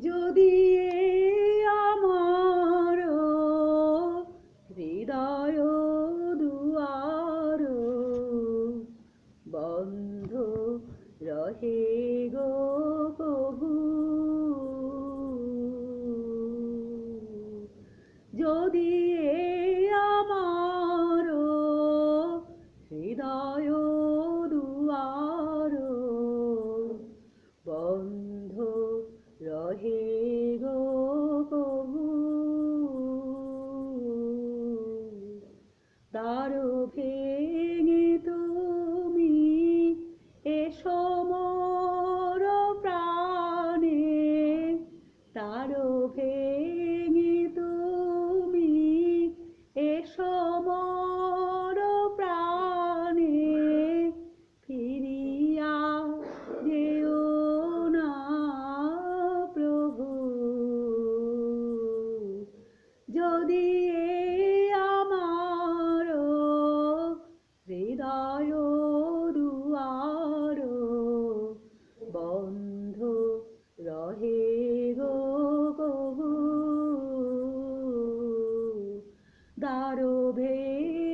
যদি আমার হৃদয় দুয়ার বন্ধ রহে গো প্রভু। যদি আমার হৃদয় দুয়ার বন্ধ রহে গো কবু। দারো ভেদ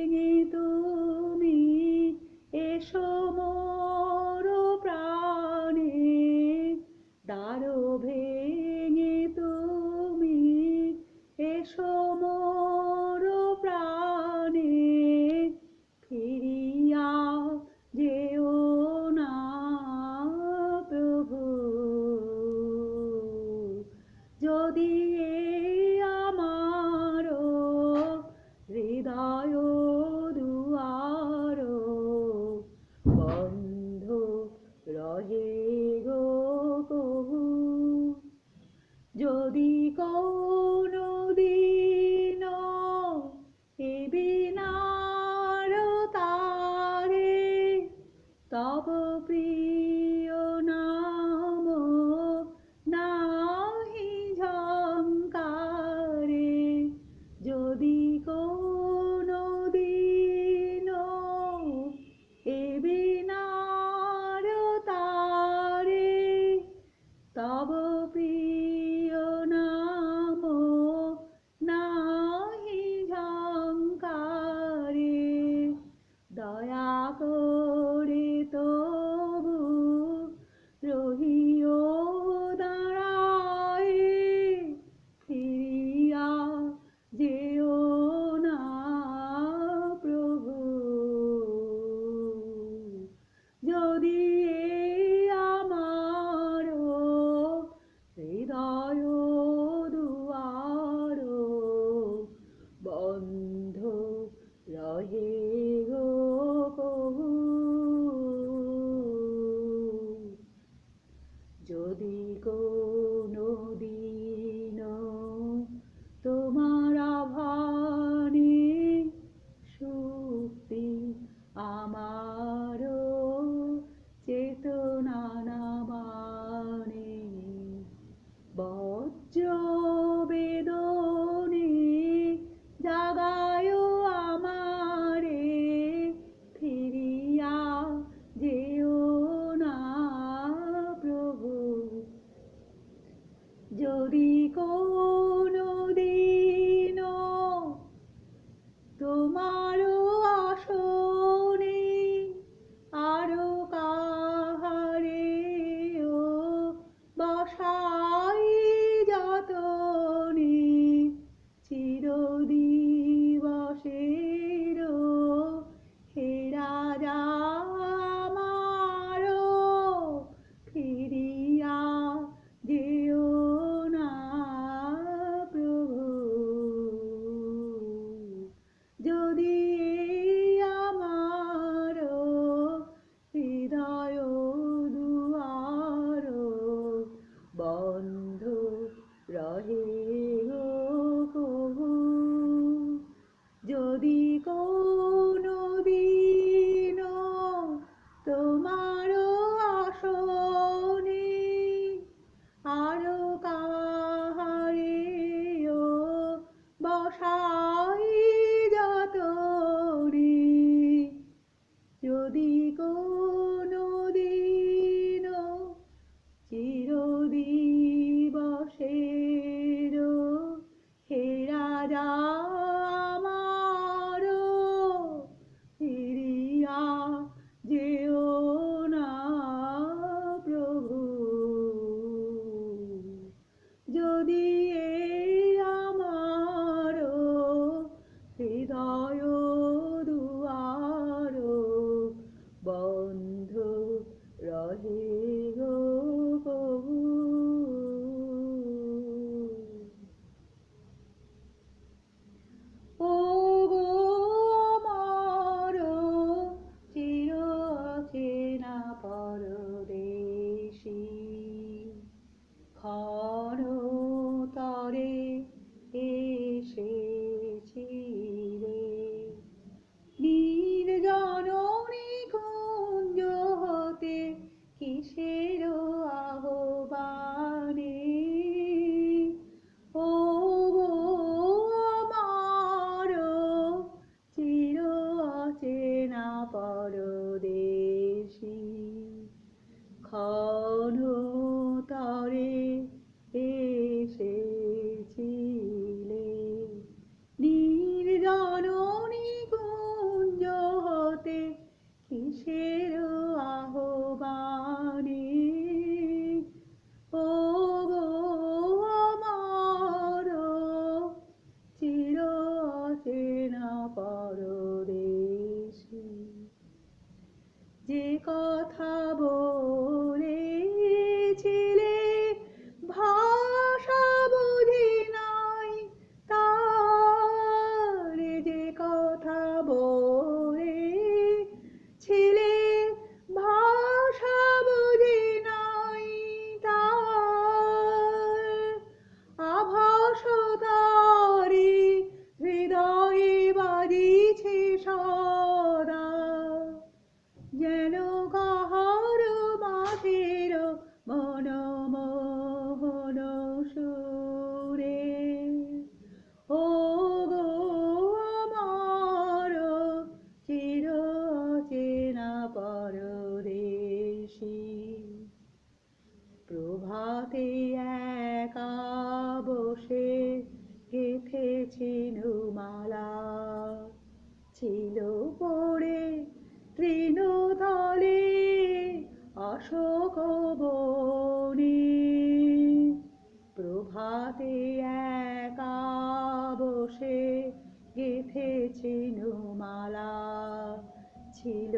Probably পরদেশে যে কথা বলেছিলে ভাষা বুঝি নাই। তার যে কথা বল বনে প্রভাতে একা বসে গেথেছে নোমালা ছিল